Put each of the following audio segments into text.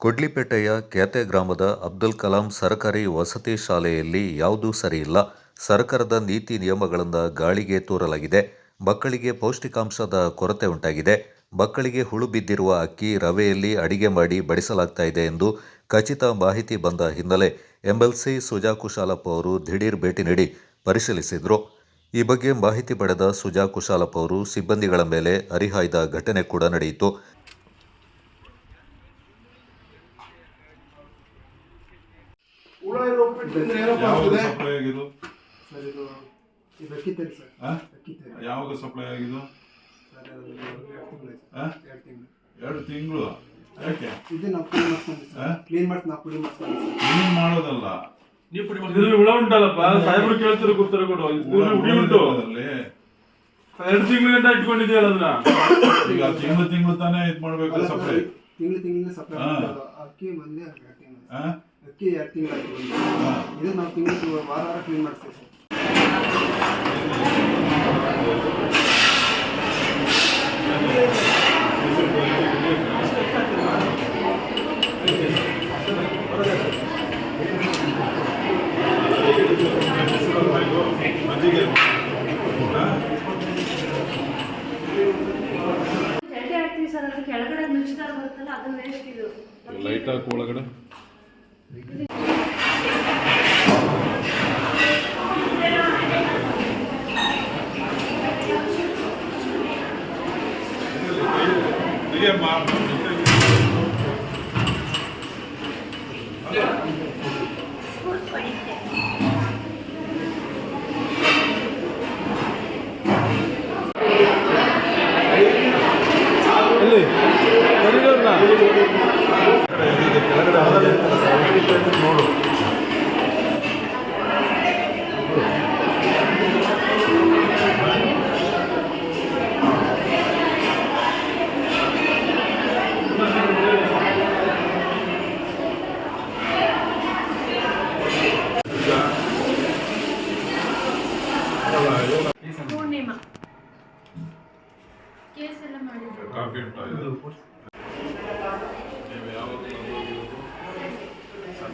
ಕೊಡ್ಲಿಪೇಟೆಯ ಕ್ಯಾತೆ ಗ್ರಾಮದ ಅಬ್ದುಲ್ ಕಲಾಂ ಸರಕಾರಿ ವಸತಿ ಶಾಲೆಯಲ್ಲಿ ಯಾವುದೂ ಸರಿಯಿಲ್ಲ. ಸರ್ಕಾರದ ನೀತಿ ನಿಯಮಗಳಿಂದ ಗಾಳಿಗೆ ತೂರಲಾಗಿದೆ. ಮಕ್ಕಳಿಗೆ ಪೌಷ್ಟಿಕಾಂಶದ ಕೊರತೆ ಉಂಟಾಗಿದೆ. ಮಕ್ಕಳಿಗೆ ಹುಳು ಬಿದ್ದಿರುವ ಅಕ್ಕಿ ರವೆಯಲ್ಲಿ ಅಡಿಗೆ ಮಾಡಿ ಬಡಿಸಲಾಗ್ತಾ ಇದೆ ಎಂದು ಖಚಿತ ಮಾಹಿತಿ ಬಂದ ಹಿನ್ನೆಲೆ ಎಂಎಲ್ಸಿ ಸುಜಾ ಕುಶಾಲಪ್ಪ ಅವರು ದಿಢೀರ್ ಭೇಟಿ ನೀಡಿ ಪರಿಶೀಲಿಸಿದರು. ಈ ಬಗ್ಗೆ ಮಾಹಿತಿ ಪಡೆದ ಸುಜಾ ಕುಶಾಲಪ್ಪ ಅವರು ಸಿಬ್ಬಂದಿಗಳ ಮೇಲೆ ಹರಿಹಾಯ್ದ ಘಟನೆ ಕೂಡ ನಡೆಯಿತು. ಏನಪ್ಪ ಯಾವಾಗ ಆಗ್ತದೆ? ಸಪ್ಲೈ ಆಗಿದ್ದು? ಸರ್ ಇದು ಇದು ಅಕ್ಕಿ ತರಿ ಸರ್. ಆ? ಅಕ್ಕಿ ಯಾವಾಗ ಸಪ್ಲೈ ಆಗಿದ್ದು? ಸರ್ ಅದು ಎರಡು ತಿಂಗಳು ಆ? ಎರಡು ತಿಂಗಳು. ಎರಡು ತಿಂಗಳು? ಯಾಕೆ? ಇದು ನಾವು ಕ್ಲೀನ್ ಮಾಡ್ಸ್ಕೊಂಡ್ವಿ ಆ? ಸರ್. ಕ್ಲೀನ್ ಮಾಡಿ ನಾವು ಕ್ಲೀನ್ ಮಾಡೋದಲ್ಲ ಇದ್ರಲ್ಲಿ ಹುಳ ಉಂಟಲ್ಲಪ್ಪ. ಸಾಹೇಬ್ರು ಕೇಳ್ತಾರೆ ಉತ್ತರ ಕೊಡು. ಇದ್ರಲ್ಲಿ ಉಂಟು ಅದ್ರಲ್ಲಿ. ಎರಡು ತಿಂಗಳ ಗಂಟ ಇಟ್ಕೊಂಡಿದ್ಯಲ್ಲ ಅದನ್ನ? ಈಗ ತಿಂಗಳು ತಿಂಗಳು ತಾನೇ ಇದ್ ಮಾಡ್ಬೇಕು ಸಪ್ಲೈ ತಿಂಗಳು ತಿಂಗಳಿಗೆ ಸಪ್ಲೈ ಆ. ಮಾಡೋದು ಅಕ್ಕಿ ಬಂದು ಎರಡು ತಿಂಗಳು. ಆ? ಅಕ್ಕಿ ಎರಡು ತಿಂಗಳು. ಇದು ನಾವು ತಿಂಗಳು ವಾರ ವಾರ ಕ್ಲೀನ್ ಮಾಡಿಸ್ತೀವಿ ಸರ್? ಹಾಕ್ತೀವಿ ಸರ್ ಅದು ಕೆಳಗಡೆ ನುಚ್ಚಿದಾರ ಬರುತ್ತಲ್ಲ ಅದು ವೇಸ್ಟ್ ಇದು ಲೈಟ್ ಹಾಕು ಒಳಗಡೆ ತೆಗಿಯಮ್ಮ. ಎಲ್ಲಿ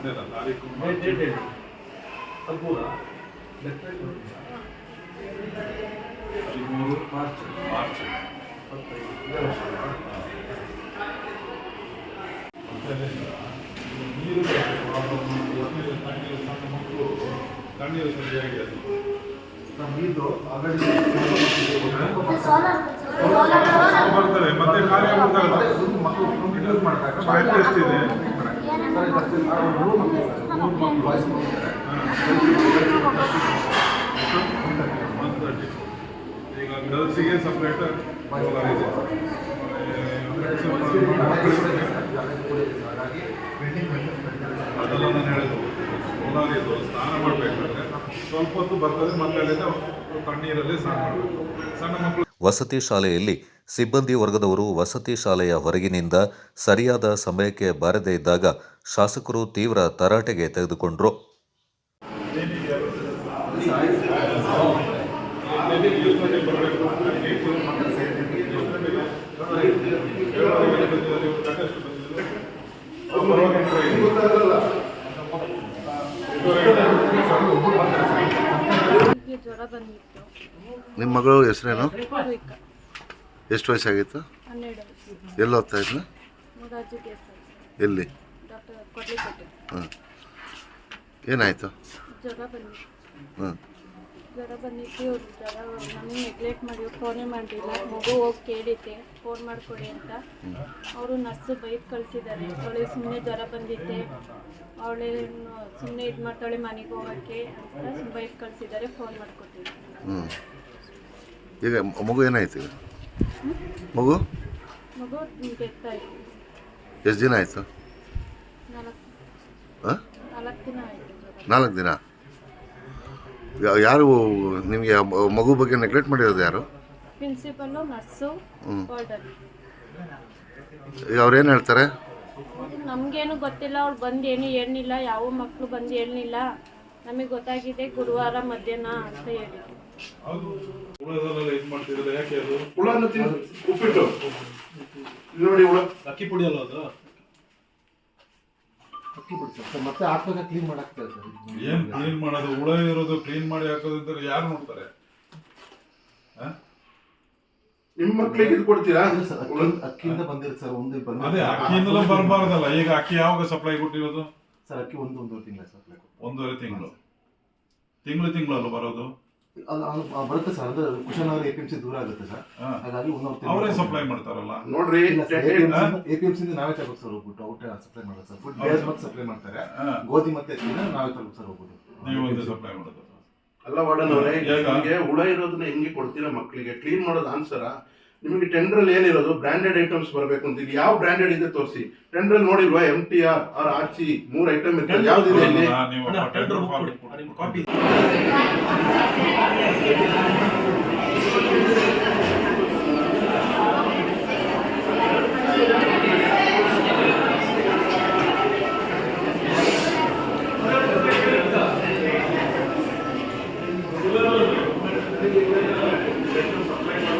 ಸಂಡೆನ ತಾರೀಕು ಹದಿಮೂರು ಮಾರ್ಚ್ ನೀರು ತಣ್ಣೀರು ಸಣ್ಣ ಮಕ್ಕಳು ತಣ್ಣೀರು ಸರಿಯಾಗಿ ಅದು ಬರ್ತಾರೆ ಮತ್ತೆ ಮಾಡ್ತಾರೆ ಆಗ್ಬಿಡ್ತಾರಲ್ಲ ಎಷ್ಟಿದೆ ಒನ್ ತರ್ಟಿ ಈಗ ಗರ್ಲ್ಸಿಗೆ ಸಪ್ರೇಟ್ ಇದೆ ಅದೆಲ್ಲ ನಾನು ಹೇಳಿದ್ದು ಇದು ಸ್ನಾನ ಮಾಡಬೇಕಾದ್ರೆ ಸ್ವಲ್ಪ ಹೊತ್ತು ಬರ್ತದೆ ಮತ್ತೆ ಅಲ್ಲಿಂದ ತಣ್ಣೀರಲ್ಲಿ ಸ್ನಾನ ಮಾಡಬೇಕು ಸಣ್ಣ ಮಕ್ಕಳು ವಸತಿ ಶಾಲೆಯಲ್ಲಿ ಸಿಬ್ಬಂದಿ ವರ್ಗದವರು ವಸತಿ ಶಾಲೆಯ ಹೊರಗಿನಿಂದ ಸರಿಯಾದ ಸಮಯಕ್ಕೆ ಬಾರದೇ ಇದ್ದಾಗ ಶಾಸಕರು ತೀವ್ರ ತರಾಟೆಗೆ ತೆಗೆದುಕೊಂಡರು. ನನಗೆ ಜ್ವರ ಬಂದಿತ್ತು ನಿಮ್ಮ ಮಗಳು ಹೆಸರೇನು? ಎಷ್ಟು ವಯಸ್ಸಾಗಿತ್ತು? ಹನ್ನೆರಡು. ಎಲ್ಲಿ ಓದ್ತಾ ಇದ್ಲು? ಎಲ್ಲಿ? ಡಾಕ್ಟರ್ ಕೊಡ್ಲಿಪೇಟೆ ಹಾಂ ಏನಾಯಿತು? ಜ್ವರ ಬನ್ನಿ ಹ್ಞೂ ಜ್ವರ ಬಂದಿತ್ತು ಇವ್ರು ಜ್ವರ ನಮಗೆ ನೆಗ್ಲೆಕ್ಟ್ ಮಾಡಿ ಫೋನೇ ಮಾಡಲಿಲ್ಲ. ಮಗು ಹೋಗಿ ಕೇಳಿದ್ದೆ ಫೋನ್ ಮಾಡಿಕೊಡಿ ಅಂತ. ಅವರು ನರ್ಸು ಬೈಕ್ ಕಳಿಸಿದ್ದಾರೆ. ಅವಳಿಗೆ ಸುಮ್ಮನೆ ಜ್ವರ ಬಂದಿದ್ದೆ. ಅವಳೇ ಸುಮ್ಮನೆ ಇದು ಮಾಡ್ತಾಳೆ ಮನೆಗೆ ಹೋಗೋಕ್ಕೆ ಅಂತ ಬೈಕ್ ಕಳಿಸಿದ್ದಾರೆ ಫೋನ್ ಮಾಡಿಕೊಟ್ಟಿದ್ದೆ ಹ್ಞೂ ಈಗ ಮಗು ಏನಾಯ್ತು ಈಗ? ಮಗು? ಮಗು ಡೆತ್ ಆಯಿತು ಎಷ್ಟು ದಿನ ಆಯಿತು? ಹಾಂ? ನಾಲ್ಕು ದಿನ ನಾಲ್ಕು ದಿನ? ಯಾರು ನಿಮಗೆ ಮಗು ಬಗ್ಗೆ ನೆಗ್ಲೆಕ್ಟ್ ಮಾಡಿರೋದು ಯಾರು? ಪ್ರಿನ್ಸಿಪಲ್ಲು ನರ್ಸು ಅವ್ರೇನು ವಾರ್ಡನ್ ಅವ್ರು ಏನು ಹೇಳ್ತಾರೆ? ನಮಗೇನು ಗೊತ್ತಿಲ್ಲ ಅವ್ರು ಬಂದು ಏನು ಹೇಳಿಲ್ಲ ಯಾವ ಮಕ್ಕಳು ಬಂದು ಹೇಳಿಲ್ಲ ನಮಗೆ ಗೊತ್ತಾಗಿದೆ ಗುರುವಾರ ಮಧ್ಯಾಹ್ನ ಅಂತ ಹೇಳಿ. ಉಪ್ಪಿಟ್ಟು. ಇಲ್ಲಿ ನೋಡಿ ಅಕ್ಕಿ ಪುಡಿ ಅಲ್ಲ ಅದು? ಅಕ್ಕಿ ಸರ್ ಮತ್ತೆ ಹಾಕ್ಬೇಕಾದ್ರೆ ಕ್ಲೀನ್ ಮಾಡಾಕ್ತಾರೆ ಸರ್. ಏನ್ ಕ್ಲೀನ್ ಮಾಡೋದು? ಹುಳ ಇರೋದು ಕ್ಲೀನ್ ಮಾಡಿ ಹಾಕೋದು ಅಂತ ಯಾರು ನೋಡ್ತಾರೆ? ಆ? ನಿಮ್ಮ ಮಕ್ಳಿಗೆ ಇದು ಕೊಡ್ತೀರಾ? ಇಲ್ಲ ಸರ್ ಅಕ್ಕಿ ಅಕ್ಕಿಯಿಂದ ಬಂದಿರುತ್ತೆ ಸರ್ ಒಂದು ಅದೇ ಬಂದಿರುತ್ತೆ ಅಕ್ಕಿಯಿಂದಲೂ ಬರಬಾರ್ದಲ್ಲ. ಈಗ ಅಕ್ಕಿ ಯಾವಾಗ ಸಪ್ಲೈ ಕೊಟ್ಟಿರೋದು? ಸರ್ ಅಕ್ಕಿ ಒಂದು ಒಂದೂವರೆ ತಿಂಗಳ ಸರ್ ಒಂದೂವರೆ ತಿಂಗಳು. ತಿಂಗಳು ತಿಂಗಳು ಬರೋದು? ಅದು ಅದು ಬರುತ್ತೆ ಸರ್ ಅದು Kushanagar A P M C ದೂರ ಆಗುತ್ತೆ ಸರ್. ಹಾಗಾಗಿ ಅವರೇ ಸಪ್ಲೈ ಮಾಡ್ತಾರಲ್ಲ? ನೋಡ್ರಿ ಎ ಪಿ ಎಂ ಸಿ ನಾವೇ ತಗೋಬೇಕು ಸರ್ ಹೋಗ್ಬಿಟ್ಟು ಔಟ್ ಸಪ್ಲೈ ಮಾಡೋದು ಸರ್. ಫುಡ್ ಬೇಸ್ ಮತ್ತೆ ಸಪ್ಲೈ ಮಾಡ್ತಾರೆ. ಗೋಧಿ ಮತ್ತೆ ಅಕ್ಕಿನ ನಾವೇ ತಗೋಬೇಕು ಸರ್ ಹೋಗ್ಬಿಟ್ಟು ನೀವು ಒಂದೇ ಸಪ್ಲೈ ಮಾಡೋದು ಅಲ್ಲ ವಾರ್ಡನ್ ಅವರೇ ಈಗ- ನಿಮಗೆ ಹುಳ ಇರೋದನ್ನ ಹೆಂಗೆ ಕೊಡ್ತೀರಾ ಮಕ್ಕಳಿಗೆ ಕ್ಲೀನ್ ಮಾಡೋದು ಆನ್ಸರ ನಿಮಗೆ ಟೆಂಡ್ರಲ್ಲಿ ಏನಿರೋದು ಬ್ರಾಂಡೆಡ್ ಐಟಮ್ಸ್ ಬರಬೇಕು ಅಂತ ಇದು ಯಾವ ಬ್ರಾಂಡೆಡ್ ಇದೆ ತೋರಿಸಿ. ಟೆಂಡ್ರಲ್ಲಿ ನೋಡಿಲ್ವಾ M T R R R C ಮೂರು ಐಟಮ್ ಇರ್ತದೆ. ಯಾವ್ದಿದೆ ಇಲ್ಲಿ? ಕಾಪಿ